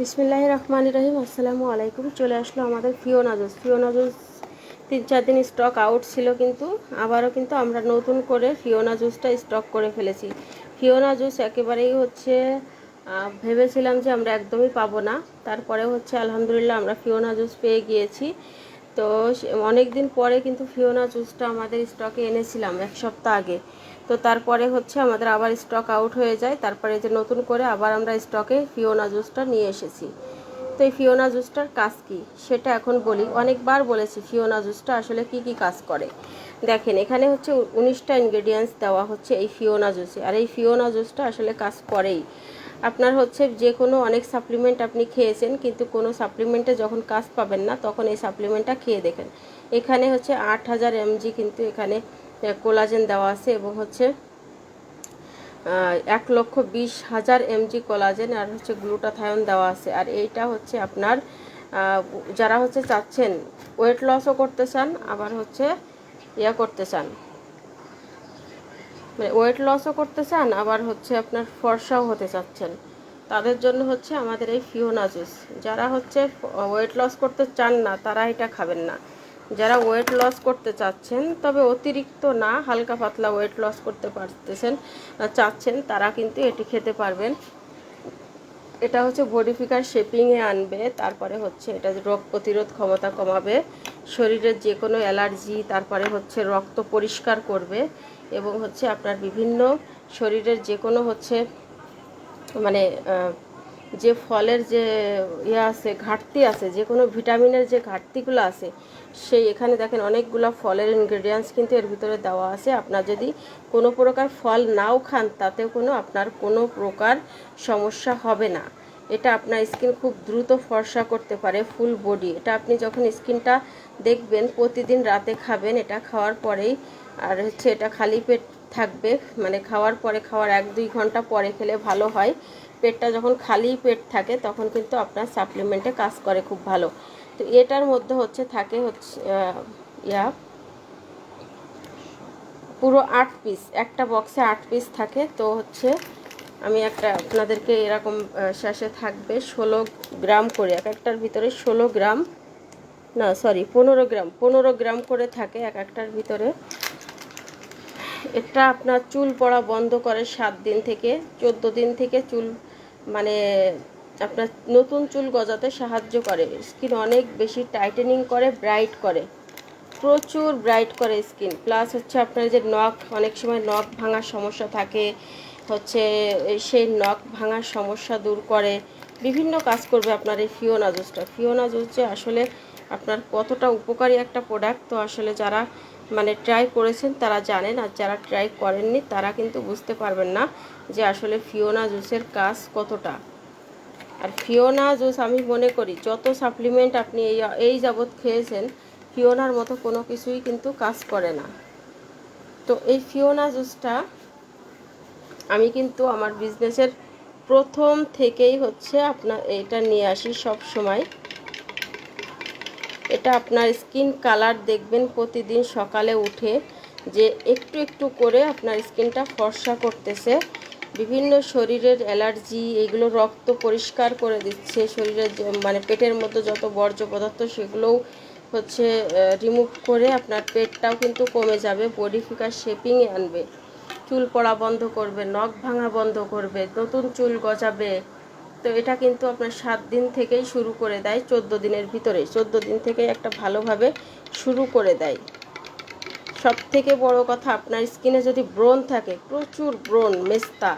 বিসমিল্লাহ রহমান রহিম, আসসালামু আলাইকুম। চলে আসলো আমাদের ফিওনা জুস ফিওনা জুস তিন চার দিন স্টক আউট ছিল কিন্তু আবারও কিন্তু আমরা নতুন করে ফিওনা জুসটা স্টক করে ফেলেছি। ফিওনা জুস একেবারেই হচ্ছে ভেবেছিলাম যে আমরা একদমই পাবো না। তারপরে হচ্ছে আলহামদুলিল্লাহ আমরা ফিওনা জুস পেয়ে গিয়েছি। তো অনেক দিন পরে কিন্তু ফিওনা জুসটা আমাদের স্টকে এনেছিলাম, এক সপ্তাহ আগে। তো তারপরে হচ্ছে আমাদের আবার স্টক আউট হয়ে যায়। তারপরে যে নতুন করে আবার আমরা স্টকে ফিওনা জুসটা নিয়ে এসেছি। তো এই ফিওনা জুসটার কাজ কি? সেটা এখন বলি। অনেকবার বলেছি ফিওনা জুসটা আসলে কি কি কাজ করে। দেখেন, এখানে হচ্ছে উনিশটা ইনগ্রেডিয়েন্টস দেওয়া হচ্ছে এই ফিওনা জুসে আর এই ফিওনা জুসটা আসলে কাজ করেই। আপনার হচ্ছে যে কোনো অনেক সাপ্লিমেন্ট আপনি খেয়েছেন, কিন্তু কোনো সাপ্লিমেন্টে যখন কাজ পাবেন না, তখন এই সাপ্লিমেন্টটা খেয়ে দেখেন। এখানে হচ্ছে আট হাজার এমজি কিন্তু এখানে কোলাজেন দেওয়া আছে এবং হচ্ছে এক লক্ষ বিশ হাজার এমজি কোলাজেন আর হচ্ছে গ্লুটাথায়ন দেওয়া আছে। আর এইটা হচ্ছে আপনার যারা হচ্ছে চাচ্ছেন ওয়েট লসও করতে চান, আবার হচ্ছে ইয়া করতে চান। মানে ওয়েট লসও করতে চান, আবার হচ্ছে আপনার ফর্সাও হতে চাচ্ছেন। তাদের জন্য হচ্ছে আমাদের এই ফিওনা জুস যারা হচ্ছে ওয়েট লস করতে চান না, তারা এটা খাবেন না। যারা ওয়েট লস করতে চাচ্ছেন, তবে অতিরিক্ত না, হালকা পাতলা ওয়েট লস করতে পারতেছেন চাচ্ছেন, তারা কিন্তু এটি খেতে পারবেন। এটা হচ্ছে বডিফিকার শেপিংয়ে আনবে, তারপরে হচ্ছে এটা রোগ প্রতিরোধ ক্ষমতা কমাবে, শরীরের যে কোনো অ্যালার্জি, তারপরে হচ্ছে রক্ত পরিষ্কার করবে, এবং হচ্ছে আপনার বিভিন্ন শরীরের যে কোনো হচ্ছে মানে যে ফলের যে ইয়ে আছে, ঘাটতি আছে, যে কোনো ভিটামিনের যে ঘাটতিগুলো আছে, সেই এখানে দেখেন অনেকগুলো ফলের ইনগ্রেডিয়েন্টস কিন্তু এর ভিতরে দেওয়া আছে। আপনার যদি কোনো প্রকার ফল নাও খান, তাতেও কোনো আপনার কোনো প্রকার সমস্যা হবে না। এটা আপনার স্কিন খুব দ্রুত ফর্সা করতে পারে ফুল বডি এটা আপনি যখন স্কিনটা দেখবেন, প্রতিদিন রাতে খাবেন, এটা খাওয়ার পরেই, আর হচ্ছে এটা খালি পেট থাকবে মানে খাওয়ার পরে, খাওয়ার এক দুই ঘণ্টা পরে খেলে ভালো হয়। পেটটা যখন খালি পেট থাকে, তখন কিন্তু আপনার সাপ্লিমেন্টে কাজ করে খুব ভালো। তো এটার মধ্যে হচ্ছে থাকে হচ্ছে ইয়া, পুরো আট পিস একটা বক্সে আট পিস থাকে। তো হচ্ছে আমি একটা আপনাদেরকে এরকম শেষে থাকবে ষোলো গ্রাম করে, এক একটার ভিতরে ষোলো গ্রাম, না সরি পনেরো গ্রাম পনেরো গ্রাম করে থাকে এক একটার ভিতরে। এটা আপনার চুল পড়া বন্ধ করে সাত দিন থেকে, চোদ্দ দিন থেকে চুল মানে আপনার নতুন চুল গজাতে সাহায্য করে। স্কিন অনেক বেশি টাইটেনিং করে ব্রাইট করে। প্রচুর ব্রাইট করে স্কিন। প্লাস হচ্ছে আপনার যে নখ, অনেক সময় নখ ভাঙার সমস্যা থাকে। হচ্ছে সেই নখ ভাঙার সমস্যা দূর করে। বিভিন্ন কাজ করবে আপনার এই ফিওনা জুসটা ফিওনা জুস যে আসলে আপনার কতটা উপকারী একটা প্রোডাক্ট তো আসলে যারা মানে ট্রাই করেছেন, তারা জানেন আর যারা ট্রাই করেননি, তারা কিন্তু বুঝতে পারবেন না যে আসলে ফিওনা জুসের কাজ কতটা। আর ফিওনা জুস আমি মনে করি, যত সাপ্লিমেন্ট আপনি এই এই যাবৎ খেয়েছেন ফিওনার মতো কোনো কিছুই কিন্তু কাজ করে না। তো এই ফিওনা জুসটা আমি কিন্তু আমার বিজনেসের প্রথম থেকেই হচ্ছে আপনার এটা নিয়ে আসি সব সময় এটা আপনার স্কিন কালার দেখবেন প্রতিদিন সকালে উঠে যে একটু একটু করে আপনার স্কিনটা ফর্সা করতেছে। বিভিন্ন শরীরের অ্যালার্জি, এগুলো রক্ত পরিষ্কার করে দিচ্ছে। শরীরের মানে পেটের মধ্যে যত বর্জ্য পদার্থ, সেগুলোও হচ্ছে রিমুভ করে আপনার পেটটাও কিন্তু কমে যাবে। বডি ফিকার শেপিংয়ে আনবে। চুল পড়া বন্ধ করবে, নখ ভাঙা বন্ধ করবে, নতুন চুল গজাবে। তো এটা কিন্তু আপনার সাত দিন থেকেই শুরু করে দেয়, চোদ্দ দিনের ভিতরে চোদ্দ দিন থেকেই একটা ভালোভাবে শুরু করে দেয়। সব থেকে বড় কথা, আপনার স্কিনে যদি ব্রণ থাকে, প্রচুর ব্রণ, মেস্তা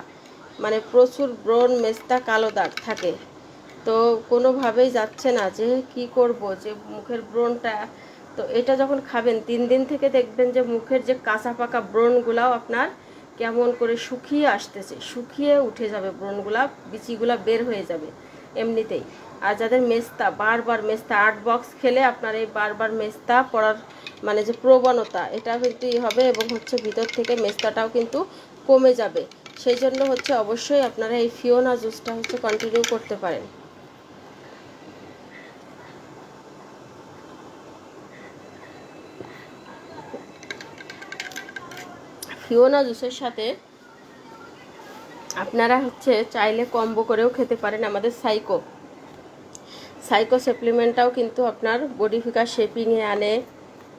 মানে প্রচুর ব্রণ, মেস্তা, কালো দাগ থাকে, তো কোনোভাবেই যাচ্ছে না যে কি করব, যে মুখের ব্রণটা, তো এটা যখন খাবেন, তিন দিন থেকে দেখবেন যে মুখের যে কাঁচা পাকা ব্রণগুলাও আপনার কেমন করে শুকিয়ে আসতেছে, শুকিয়ে উঠে যাবে ব্রণগুলা, বিচিগুলা বের হয়ে যাবে এমনিতেই। আর যাদের মেস্তা, বারবার মেস্তা, আট বক্স খেলে আপনার এই বারবার মেস্তা পড়ার মানে যে প্রবণতা, এটা কিন্তু হবে এবং হচ্ছে ভিতর থেকে মেস্তাটাও কিন্তু কমে যাবে। সেই জন্য হচ্ছে অবশ্যই আপনারা এই ফিওনা জুসটা হচ্ছে কন্টিনিউ করতে পারেন। ফিওনা জুসের সাথে আপনারা হচ্ছে চাইলে কম্বো করেও খেতে পারেন আমাদের সাইকো সাইকো সাপ্লিমেন্টটাও কিন্তু আপনার বডি ফিকার শেপিংয়ে আনে,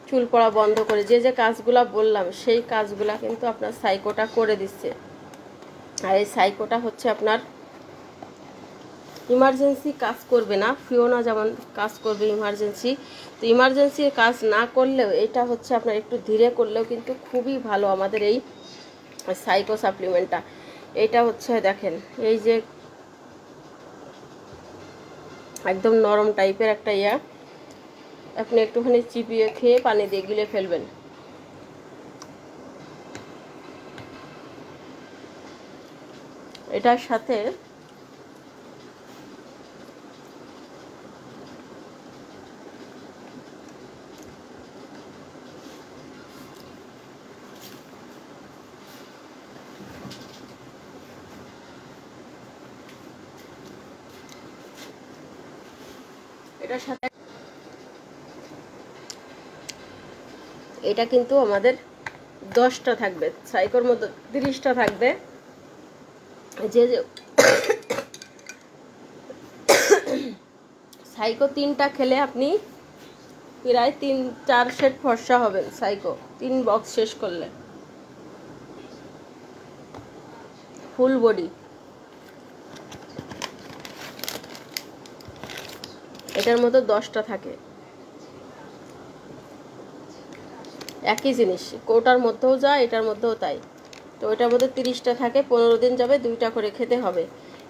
চুল পড়া বন্ধ করে, যে যে কাজগুলা বললাম, সেই কাজগুলো কিন্তু আপনার সাইকোটা করে দিচ্ছে। আর এই সাইকোটা হচ্ছে আপনার ইমার্জেন্সি কাজ করবে না, ফিওনা যেমন কাজ করবে ইমার্জেন্সি। তো ইমার্জেন্সির কাজ না করলেও এটা হচ্ছে আপনার একটু ধীরে করলেও কিন্তু খুবই ভালো আমাদের এই সাইকো সাপ্লিমেন্টটা। এটা হচ্ছে দেখেন, এই যে একদম নরম টাইপের একটা ইয়া। আপনি একটুখানি চিপিয়ে খেয়ে পানি দিয়ে গিলে ফেলবেন। এটার সাথে এটার সাথে এটা কিন্তু আমাদের দশটা থাকবে, সাইকোর মতো তিরিশটা থাকবে। যে সাইকো তিনটা খেলে আপনি প্রায় তিন, চার সেট ফর্সা হবেন সাইকো, তিন বক্স শেষ করলে। ফুল বডি এটার মধ্যে দশটা থাকে। একই জিনিস, কোটার মধ্যেও যা এটার মধ্যেও তাই। তো এটার মধ্যে তিরিশটা থাকে, পনেরো দিন যাবে, দুইটা করে খেতে হবে।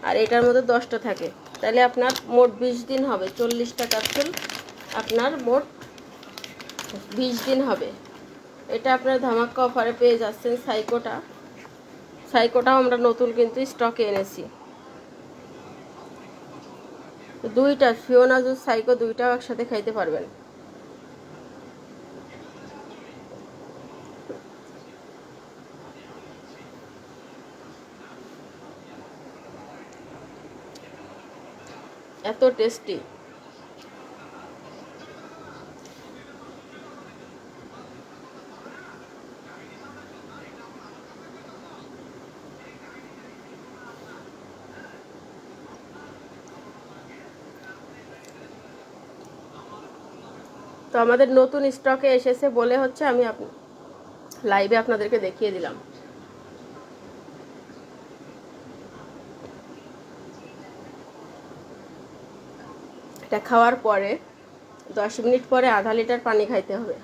আর এটার মধ্যে দশটা থাকে। তাহলে আপনার মোট বিশ দিন হবে, চল্লিশটা ক্যাপসুল আপনার মোট বিশ দিন হবে। এটা আপনার ধামাক্কা অফারে পেয়ে যাচ্ছেন সাইকোটা। সাইকোটাও আমরা নতুন কিন্তু স্টকে এনেছি। দুইটা ফিওনা জুস সাইকো দুইটাও একসাথে খাইতে পারবেন। এত টেস্টি। তো আমাদের নতুন স্টকে এসেছে বলে হচ্ছে আমি লাইভে আপনাদেরকে দেখিয়ে দিলাম। এটা খাওয়ার পরে, দশ মিনিট পরে আধা লিটার পানি খাইতে হবে।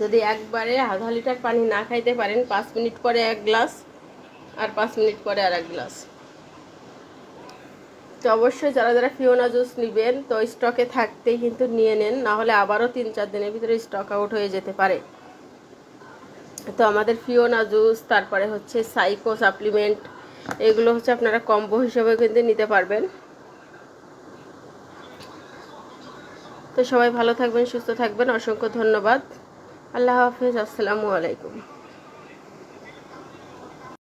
যদি একবারে আধা লিটার পানি না খাইতে পারেন, পাঁচ মিনিট পরে এক গ্লাস আর পাঁচ মিনিট পরে আর এক গ্লাস। তো অবশ্যই যারা যারা ফিওনা জুস নেবেন, তো স্টকে থাকতেই কিন্তু নিয়ে নেন না হলে আবারও তিন চার দিনের ভিতরে স্টক আউট হয়ে যেতে পারে। তো আমাদের ফিওনা জুস তারপরে হচ্ছে সাইকো সাপ্লিমেন্ট এগুলো হচ্ছে আপনারা কম্বো হিসেবে কিন্তু নিতে পারবেন। তো সবাই ভালো থাকবেন, সুস্থ থাকবেন, অসংখ্য ধন্যবাদ। আল্লাহ হাফিজ, আসসালামু আলাইকুম।